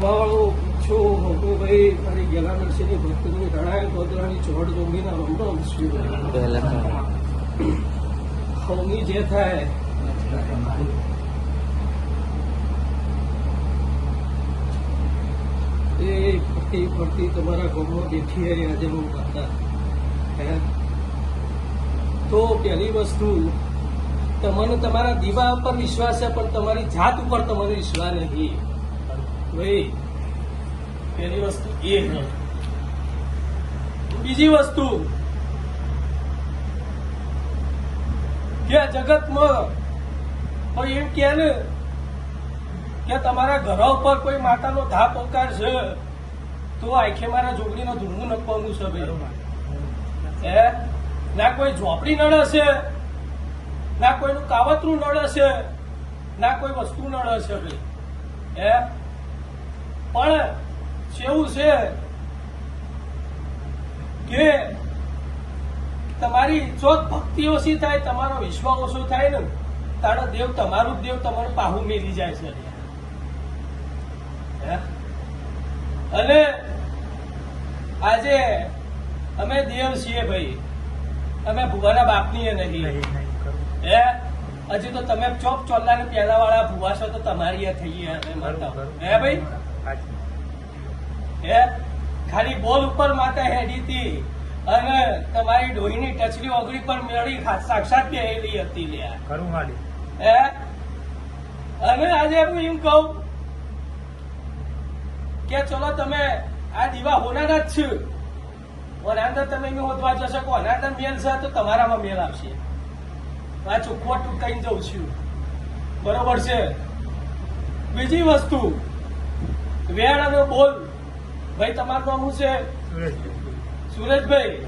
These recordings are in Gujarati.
તમારો છું ભગુભાઈ મારી ગેલા નરસિંહની ભક્તની રણાય ગોદરાની ચોડ જોગીના પહેલા હોમી જે થાય. એ ફરતી ફરતી તમારા ગામમાં બેઠી આવી આજે હું કરતા હે? તો પહેલી વસ્તુ તમને તમારા દીવા ઉપર વિશ્વાસ છે પણ તમારી જાત ઉપર તમારો વિશ્વાસ નહીં ભાઈ પહેલી વસ્તુ એ બીજી વસ્તુ કે જગતમાં કોઈ એમ કે ને કે તમારા ઘર ઉપર કોઈ માતાનો ધા પોકાર છે તો આખે મારા જોગડીનો ધૂળવું નખવાનું છે ભાઈ. હે? ના કોઈ ઝોપડી નડે છે ના કોઈનું કાવતરું નડે છે ના કોઈ વસ્તુ નડે છે ભાઈ. હે? પણ જેવું છે કે તમારી ચોથ ભક્તિ ઓછી થાય તમારો વિશ્વાસ ઓછો થાય ને તારો દેવ તમારું જ દેવ તમારું પાહુ મેરી જાય છે. અને આજે અમે દેવ છીએ ભાઈ. અમે ભુવાના બાપની નહીં. હે? હજી તો તમે ચોપ ચોલ્લા ને પેલા વાળા ભુવા છો તો તમારી થઈ ગયા હે ભાઈ? હે? ખાલી બોલ ઉપર માતા હેડી હતી. અને તમારી ડોહીની ટચલી ઓગળી પર મેળી સાક્ષાત બેહેલી હતી ખરું ખાલી હે? અને આજે હું એમ કહું કે ચલો તમે આ દીવા હોનારા જ છે ઓનાંદર તમે એમ હોદવા જશો કે ઓનાંદર મેલ છે તો તમારામાં મેલ આવશે. આ ચોખ્ખોટ કઈ જઉં છું. બરોબર છે? બીજી વસ્તુ વેણ અને બોલ. ભાઈ તમારું નામ શું છે? સુરેશભાઈ.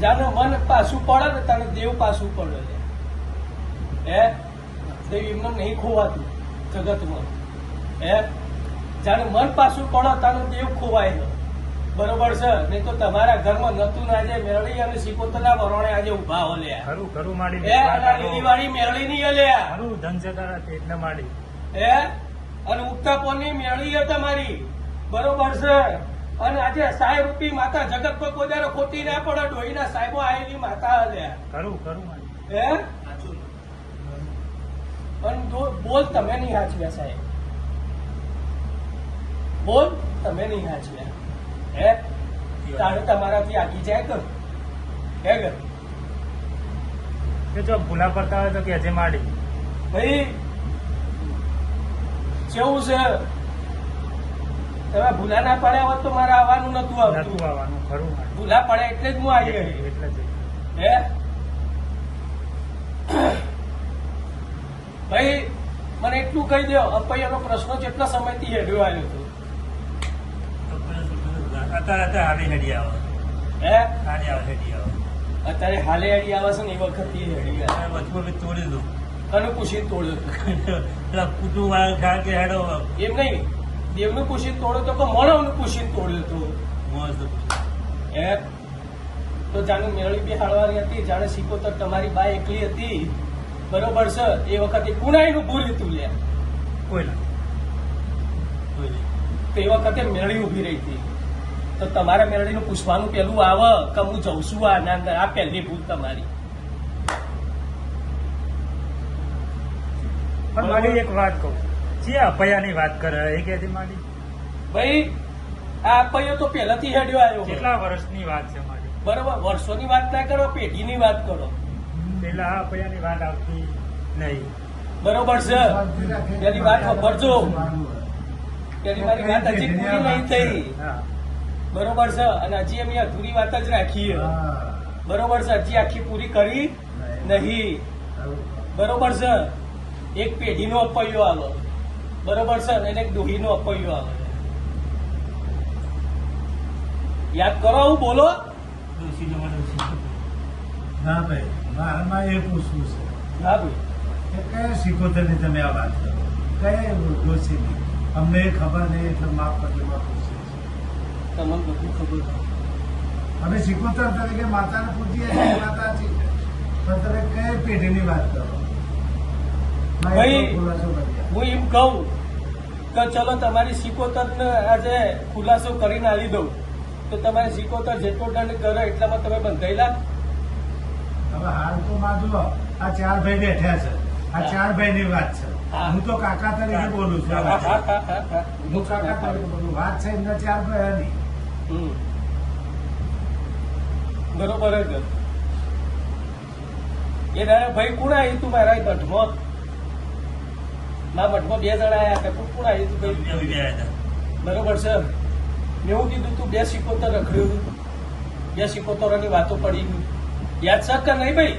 જાને મન પાછું પડે ને તારે દેવ પાછું પડે હે? દેવ એમને નહીં ખોવાતું જગતમાં. હે? જાને મન પાછું પડે તારે દેવ ખોવાય ન બરોબર છે? નહીં તો તમારા ઘરમાં નતું આજે મેરળી અને સિકોતરના વરોણે આજે ઊભા હો લ્યા. ખરું ખરું માડી હે? લીલીવાળી નહીં હલ્યા ખરું ધન તારા એટલે માડી. હે? અને ઉગતા પોની મેળવી તમારી. બરોબર છે. અને આજે સાહેબ રૂપી માતા જગત પર કોઈ ખોટી ના પડે ડોહીના સાહેબો આવેલી માતા હશે ખરું ખરું હે? અને બોલ તમે નહીં હાચવ્યા સાહેબ. બોલ તમે નહીં હાચવ્યા. હે? તારે તમારાથી આગી જાય કર હે કર જો ભૂલા પડતા હોય તો કે જે માડી. ભાઈ કેવું છે? તમે ભૂલા ના પડ્યા હોત તો મારે આવવાનું નતું આવતું. આવવાનું ખરું ભૂલા પડે એટલે જ હું આવી એટલે જ હે? ભાઈ મને એટલું કહી દો અપૈયાનો પ્રશ્ન કેટલા સમયથી હેડ્યો આવ્યો હતો? અત્યારે હાલી હેડી આવે. હે? હાલી આવે હેડી આવે. અત્યારે હાલે હેડી આવે છે ને એ વખત હેડી આવે બી તોડી દઉં કનું કુશિત તોડ્યો કુટુંબ ખા કે હેડો એમ નહીં. દેવનું કુશિત તોડ્યો તો કે કુશિત તોડ્યું તોડ્યો મસ્ત. એ તો જાણે મેળવી બી હાળવાની હતી જાણે સિકોતર તમારી બા એકલી હતી. બરોબર છે? એ વખતે કુનાઈનું ભૂલ હતું લે કોઈ તો એ વખતે મેળી ઊભી રહી હતી. તો તમારે મેળવીનું પૂછવાનું પેલું આવે કે હું જઉં છું આ ના અંદર આ પહેલી ભૂલ તમારી. પણ માડી એક વાત કહું. જે અપયાની વાત કરે એ કે છે ભાઈ આ પૈયો તો પહેલાથી હેડ્યો આવ્યો કેટલા વર્ષની વાત છે માડી બરોબર વર્ષોની વાત ના કરો પેઢીની વાત કરો. પેલા આ અપયાની વાત આવતી નહીં. બરોબર છે. પેલી વાત સાંભળજો પેલી મારી વાત હજી પૂરી નહીં થઈ. બરોબર છે. અને હજી અમે અધૂરી વાત જ રાખીએ. બરોબર છે. હજી આખી પૂરી કરી નહીં. બરોબર છે. એક પેઢીનો અપૈયો આવે બરોબર છે? અને એક ડોહીનો અપૈયો આવે યાદ કરો આવું બોલો? ના ભાઈ મારામાં એ પૂછવું છે. હા ભાઈ. કયા સિકોતરની તમે આ વાત કરો? કયા દોષીની અમને ખબર નહીં એટલે માફ કરજો તમને બધું ખબર છે. અમે સિકોતર તરીકે માતાને પૂછીએ છીએ માતા પણ તમે કઈ પેઢીની વાત કરો? ભાઈ. હું એમ કહું કે ચલો તમારી સિકોતર આજે ખુલાસો કરીને આવી દઉં. તો તમારે સિકોતર જેટલો દંડ કરે એટલામાં તમે બંધાયેલા? હવે હાલ તો માજો આ ચાર ભાઈ બેઠા છે. આ ચાર ભાઈ ની વાત છે. હા. હું તો કાકા તરીકે બોલું છું હા, કાકા તરીકે બોલું. વાત છે એમના ચાર ભાઈ ની. બરોબર જ. એ દાડે ભાઈ કોણ આવી તું મારા મઠમાં મારા મઠમાં બે જણા આવ્યા હતા. કોણ કોણ આવ્યું તું ભાઈ બરોબર છે. મેં એવું કીધું તું બે સિકોતર રખડ્યું બે સિકોતરોની વાતો પડી યાદ છે કે નહીં ભાઈ?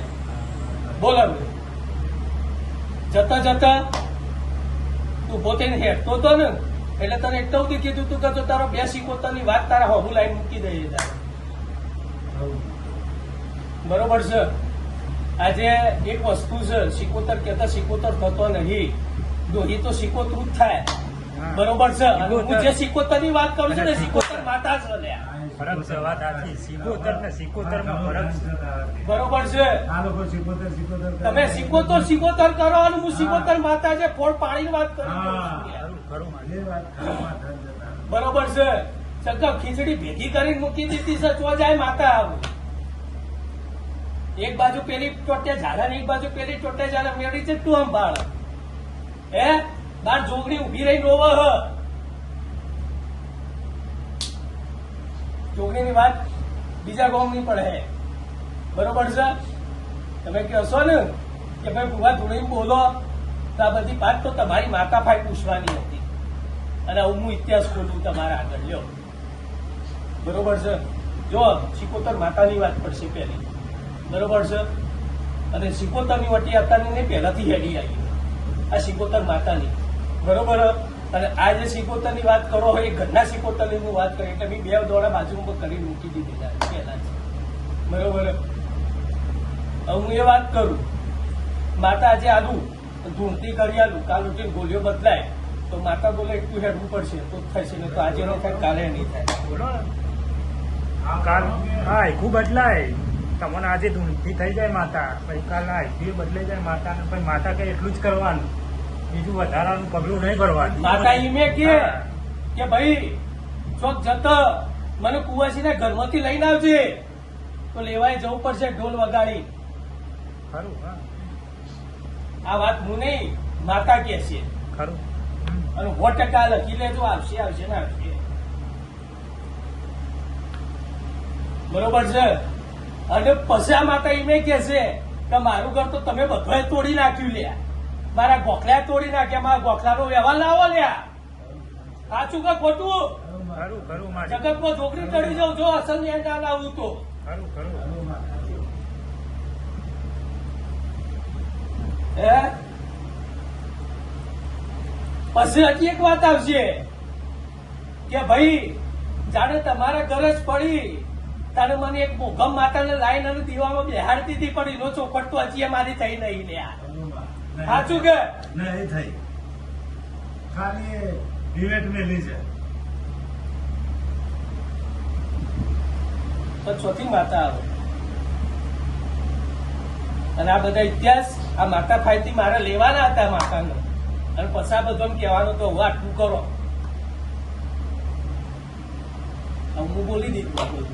બોલો જતા જતા તું પોતે હેઠતો હતો ને એટલે તને એટલું સુધી કીધું તું કે તો તારો બે સિકોતરની વાત તારા હોબુ લાઈન મૂકી દઈએ તારે. બરોબર છે. આજે એક વસ્તુ છે સિકોતર કહેતા સિકોતર થતો નહીં. દોહી તો સિકોતરું જ થાય. બરોબર છે? હું જે સિકોતરની વાત કરું છું ને સિકોતર. માતા છે લ્યા. ફરક છે વાત સાચી સિકોતર ને સિકોતરમાં ફરક બરોબર છે? આ લોકો સિકોતર સિકોતર તમે સિકોતર સિકોતર કરો અને હું સિકોતર માતા છે ફોડ પાડીને વાત કરું. બરોબર છે? ચક્કર ખીચડી ભેગી કરીને મૂકી દીધી છે તો જાય માતા આવું. એક બાજુ પેલી ચોટે ઝાડા ને એક બાજુ પેલી ચોટે ઝાડા મેળી છે તું આમ બાળ હે? બાર જોગણી ઊભી રહી રોવ હ જોગણીની વાત બીજા ગોમની પણ હે. બરોબર છે? તમે કહેશો ને કે ભાઈ ભૂવા ધોળી બોલો. તો આ બધી વાત તો તમારી માતા ભાઈ પૂછવાની હતી. અને હું હું ઇતિહાસ ખોલું તમારા આગળ, લ્યો. બરોબર છે? જો, સિકોતર માતાની વાત પડશે પહેલી. બરોબર છે? અને સિકોતરની વટી અત્યારની નહીં પહેલાથી હેડી આવી. આ સિકોતર માતાની. બરોબર? અને આ જે સિકોતરની વાત કરો હોય એ ઘરના સિકોતરની હું વાત કરી, એટલે મેં બે દોડા બાજુમાં કરી મૂકી દીધી પહેલા બરોબર? હું એ વાત કરું. માતા આજે આલું ધૂણતી કરી આલું, કાલ ઉઠીને ગોલીઓ બદલાય, તો માતા બોલે એટલું હેડવું પડશે, તો થશે ને તો આજે નહીં થાય, કાલે નહીં થાય. ને. કાલ હા, આખું બદલાય. તમને આજે ધૂંધી થઈ જાય માતા પછી કાલ આખી બદલાઈ જાય માતા ને પછી માતા કે એટલું જ કરવાનું. બીજું વધારાનું પગલું નહીં ભરવાનું. માતા ઈમે કે. કે ભાઈ ચોક જતો મને કુવાસીને ઘરમાંથી લઈને આવજે. તો લેવાય જવું પડશે ઢોલ વગાડી. ખરું આ વાત હું નહીં માતા કે છે. ખરું. અને સો ટકા લખી લેજો આવશે આવશે ને આવશે. બરોબર છે? અને પછી આ માતા ઈમે કે છે કે મારું ઘર તો તમે બધાએ તોડી નાખ્યું લ્યા. મારા ગોખલા તોડી નાખ્યા મારા ગોખલાનો વ્યવહાર લાવો લ્યા. સાચું કે ખોટું? જગતમાં છોકરી ચડી જાઉં જો અસલ ન્યાય ના લાવું તો. પછી હજી એક વાત આવશે કે ભાઈ જાણે તમારા ઘરે જ પડી તારે મને એક ભોગમ માતાને લાઈન અને દીવામાં બેહાડતી હતી પણ એનો ચોપટ તો હજી મારી થઈ નહીં લે સાચું કે? નહીં થઈ. ખાલી ડિબેટ મેલી છે તો ચોથી માતા આવે. અને આ બધા ઇતિહાસ આ માતા ફાયતી મારે લેવાના હતા માતાનો. અને પછા બધો કહેવાનો તો હું આટલું કરો. હું બોલી દીધું.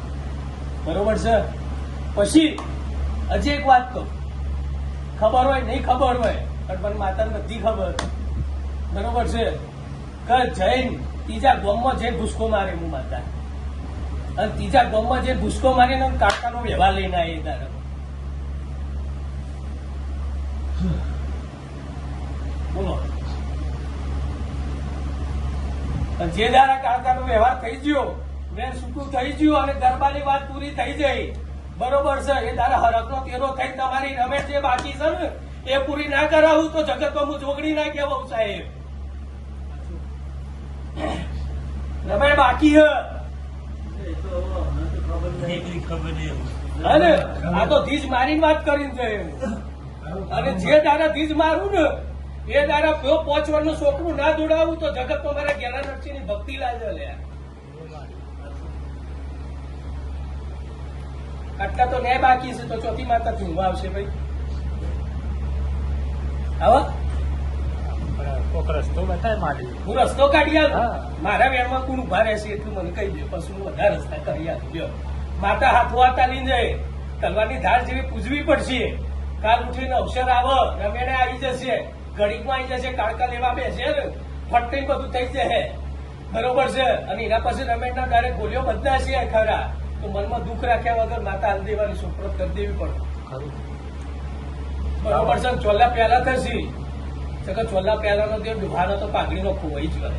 બરોબર છે? પછી હજી એક વાત કહું. ખબર હોય, નહીં ખબર હોય, પણ મને માતાને બધી ખબર. બરોબર છે? કે જૈન ત્રીજા ગોમમાં જઈને ભૂસકો મારે હું માતા અને ત્રીજા ગોમમાં જે ભૂસકો મારીને કાકાનો વ્યવહાર લઈને આવી તારે બોલો. જે દારા કાકાનો વ્યવહાર થઈ ગયો મેં છૂટું થઈ ગયું અને ગરબાની વાત પૂરી થઈ જઈ બરોબર છે એ તારા હરકનો તેરો થઈ તમારી રમેશ જે બાકી છે ને એ પૂરી ના કરાવું તો જગતમાં હું જોગડી ના કહેવાઉં સાહેબ. રમે બાકી હે. અને આ તો ધીજ મારીને વાત કરીને જાય અને જે તારા ધીજ મારું ને એ તારા વર્ષનું છોકરું ના દોડાવું તો જગત તો મારા ગેલા ની ભક્તિ લાગે લે આટલા તો ન્યાય બાકી છે તો ચોથી માતા ઊંઘવા આવશે ભાઈ. આવો. કોક રસ્તો બતાય મારી. હું રસ્તો કાઢી આલું? હા. મારા વેણમાં કોણ ઊભા રહેશે એટલું મને કહી દે પછી હું બધા રસ્તા કરી આપ્યો માતા હાથો હાથવા તાલી જાય. તલવારની ધાર જેવી પૂજવી પડશે. કાલ ઉઠીને અવસર આવો. રમેણે આવી જશે. ઘડીકમાં આવી જશે. કાળકા લેવા બેસે ને. ફટકઈ બધું થઈ જશે. બરોબર છે. અને એના પછી રમેશના દારે બધા છે ખરા. તો મનમાં દુઃખ રાખ્યા વગર માતા હાલ દેવાની સુપ્રત કરી દેવી પડે. બરોબર છે? ચોલા પહેલા થશે. છતાં ચોલા પહેલાનો દેવ ડુભાનો તો પાઘડીનો ખોવાઈ જ કરે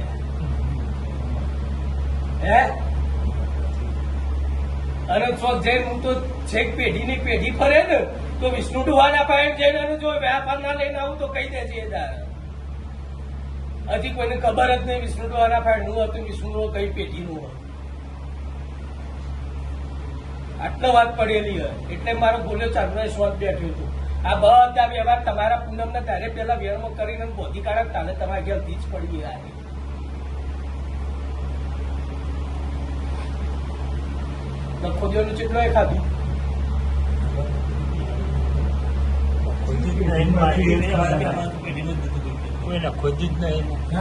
હે? અને ચોક જઈને હું તો છેક પેઢીની પેઢી ફરે ને તો વિષ્ણુ ડુહાના પાસે જઈને જો વ્યાપાર ના લઈને આવું તો કહી દેજે એ દાર હજી કોઈને ખબર જ નહીં વિષ્ણુ ડુહાના નું હતું વિષ્ણુ કઈ પેઢીનું હતું આટલો વાત પડેલી હોય. એટલે મારો બોલ્યો ચાંદનો સ્વાદ બેઠ્યો હતો. આ બધા વ્યવહાર તમારા પૂનમના ત્યારે પેલા વ્યર્મ કરીને બોધી કાઢક તાલે તમારા ઘેર જ પડી ગયા. લખો કેટલો એ ખાધું.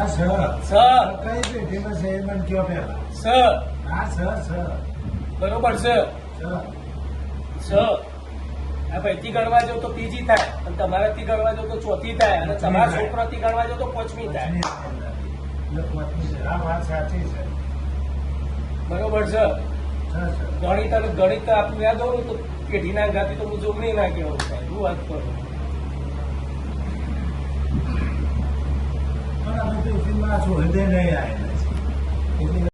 સર. સર. કઈ છે છે. ભાઈથી ગણવા જાવ તો ત્રીજી થાય અને તમારાથી ગણવા જાવ તો ચોથી થાય અને તમારા છોકરાથી ગણવા જાવ તો પાંચમી થાય. બરોબર છે? ગણિત અને ગણિત આપણું યાદ હોવું તો પેઢીના ગાતી તો હું જોગણી ના કહેવું થાય હું વાત કરું? પણ અમે તો હૃદય નહીં એટલે